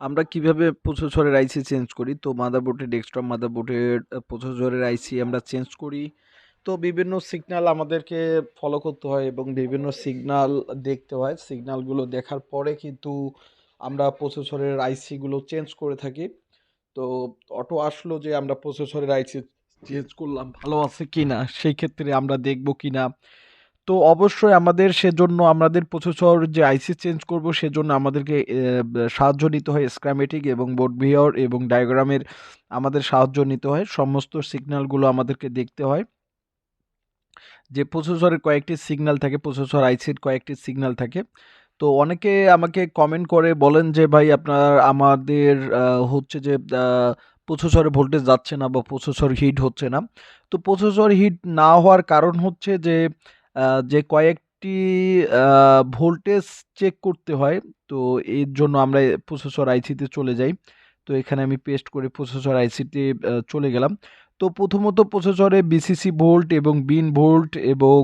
আমরা কীভাবে প্রসেসরের আইসি চেঞ্জ করি? তো মাদারবোর্ডে ডেস্কটপ মাদারবোর্ডের প্রসেসরের আইসি আমরা চেঞ্জ করি। তো বিভিন্ন সিগনাল আমাদেরকে ফলো করতে হয় এবং বিভিন্ন সিগনাল দেখতে হয়। সিগনালগুলো দেখার পরে কিন্তু আমরা প্রসেসরের আইসিগুলো চেঞ্জ করে থাকি। তো অটো আসলো যে আমরা প্রসেসরের আইসি চেঞ্জ করলাম, ভালো আছে কি না সেই ক্ষেত্রে আমরা দেখব কি না তো অবশ্যই আমাদের সেজন্য আমাদের প্রসেসর যে আইসি চেঞ্জ করব, সেজন্য আমাদেরকে সাহায্য নিতে হয় স্ক্রামেটিক এবং বোর্ড ভিওর এবং ডায়াগ্রামের আমাদের সাহায্য নিতে হয়। সমস্ত সিগন্যালগুলো আমাদেরকে দেখতে হয়। যে প্রসেসরের কয়েকটি সিগন্যাল থাকে প্রসেসর আইসির কয়েকটি সিগন্যাল থাকে। তো অনেকে আমাকে কমেন্ট করে, বলেন যে, ভাই, আপনার, আমাদের হচ্ছে যে প্রসেসরে ভোল্টেজ যাচ্ছে না বা প্রসেসর হিট হচ্ছে না। তো প্রসেসর হিট না হওয়ার কারণ হচ্ছে যে যে কয়েকটি ভোল্টেজ চেক করতে হয়, তো এর জন্য আমরা প্রসেসর আইসিতে চলে যাই। তো এখানে আমি পেস্ট করে প্রসেসর আইসিতে চলে গেলাম। তো প্রথমত প্রসেসরে বিসিসি ভোল্ট এবং বিন ভোল্ট এবং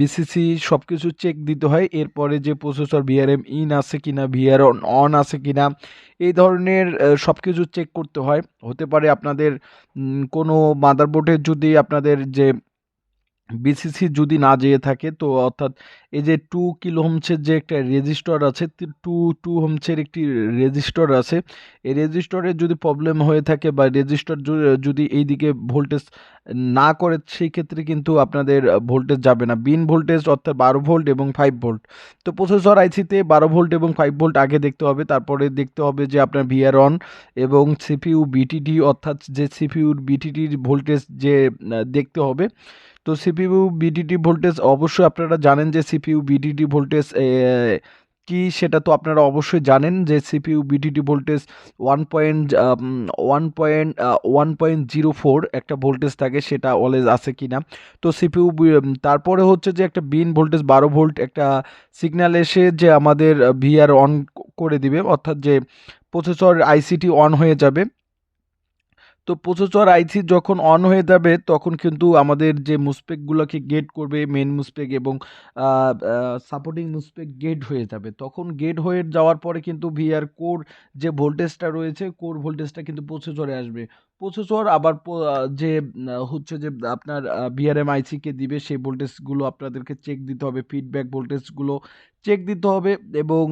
বিসিসি সব কিছু চেক দিতে হয়। এরপরে যে প্রসেসর ভিআরএম ইন আছে কি কিনা ভিআর অন আছে কিনা, এই ধরনের সব কিছু চেক করতে হয়। হতে পারে আপনাদের কোনো মাদারবোর্ডে যদি আপনাদের যে বিসিসি যদি না যেয়ে থাকে, তো অর্থাৎ এই যে টু কিলো হোমসের যে একটা রেজিস্টার আছে টু টু হোমসের একটি রেজিস্টার আছে, এই রেজিস্টারের যদি প্রবলেম হয়ে থাকে বা রেজিস্টার যদি এইদিকে ভোল্টেজ না করে, সেই ক্ষেত্রে কিন্তু আপনাদের ভোল্টেজ যাবে না। বিন ভোল্টেজ অর্থাৎ বারো ভোল্ট এবং ফাইভ ভোল্ট। তো প্রসেসর আইসিতে বারো ভোল্ট এবং ফাইভ ভোল্ট আগে দেখতে হবে, তারপরে দেখতে হবে যে আপনার ভিআর অন এবং সিপিইউ বিটিডি অর্থাৎ যে সিপিইউর বিটিডির ভোল্টেজ যে দেখতে হবে তো সিপিইউ বিডিটি ভোল্টেজ অবশ্যই আপনারা জানেন যে সিপিইউ বিডিটি ভোল্টেজ কি সেটা তো আপনারা অবশ্যই জানেন যে CPU BDT voltage one point one point one point zero four একটা ভোল্টেজ থাকে, সেটা অলওয়েজ আছে কি না তো সিপিইউ তারপরে হচ্ছে যে একটা বিন ভোল্টেজ বারো ভোল্ট একটা সিগন্যাল এসে যে আমাদের ভিআর অন করে দিবে, অর্থাৎ যে প্রসেসর আইসিটি অন হয়ে যাবে। তো প্রসেসর আইসি যখন অন হয়ে যাবে, তখন কিন্তু আমাদের যে মুসপেকগুলোকে গেট করবে মেন মুসপেক এবং সাপোর্টিং মুসপেক গেট হয়ে যাবে। তখন গেট হয়ে যাওয়ার পরে কিন্তু ভিআর কোর যে ভোল্টেজটা রয়েছে কোর ভোল্টেজটা কিন্তু প্রসেসরে আসবে। প্রসেসর আবার যে হচ্ছে যে আপনার ভিআরএম আইসিকে দিবে, সেই ভোল্টেজগুলো আপনাদেরকে চেক দিতে হবে ফিডব্যাক ভোল্টেজগুলো চেক দিতে হবে এবং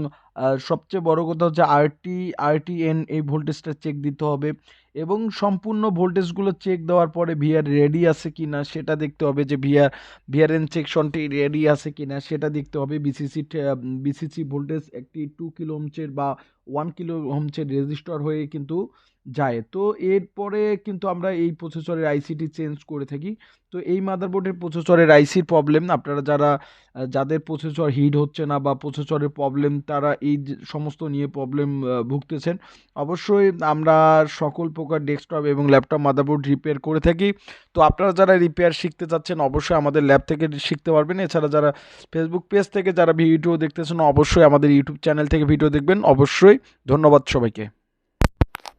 সবচেয়ে বড় কথা হচ্ছে আরটি আরটিএন এই ভোল্টেজটা চেক দিতে হবে এবং সম্পূর্ণ ভোল্টেজগুলো চেক দেওয়ার পরে ভিআর রেডি আছে কি না সেটা দেখতে হবে যে ভিআর ভিআরএন সেকশনটি রেডি আছে কি না সেটা দেখতে হবে। বিসিসি বিসিসি ভোল্টেজ একটি টু কিলো বা ওয়ান কিলো ওহমসের রেজিস্টার হয়ে কিন্তু যায়। তো এরপরে কিন্তু আমরা এই প্রসেসরের আইসিটি চেঞ্জ করে থাকি। তো এই মাদারবোর্ডের প্রসেসরের আইসির প্রবলেম আপনারা যারা যাদের প্রসেসর হিট হচ্ছে না বা প্রসেসরের প্রবলেম তারা এই সমস্ত নিয়ে প্রবলেম ভুগতেছেন। অবশ্যই আমরা সকল প্রকার ডেস্কটপ এবং ল্যাপটপ মাদারবোর্ড রিপেয়ার করে থাকি। তো আপনারা যারা রিপেয়ার শিখতে চাচ্ছেন, অবশ্যই আমাদের ল্যাব থেকে শিখতে পারবেন। এছাড়া যারা ফেসবুক পেজ থেকে যারা ভিডিও দেখতেছেন, অবশ্যই আমাদের ইউটিউব চ্যানেল থেকে ভিডিও দেখবেন। অবশ্যই ধন্যবাদ সবাইকে।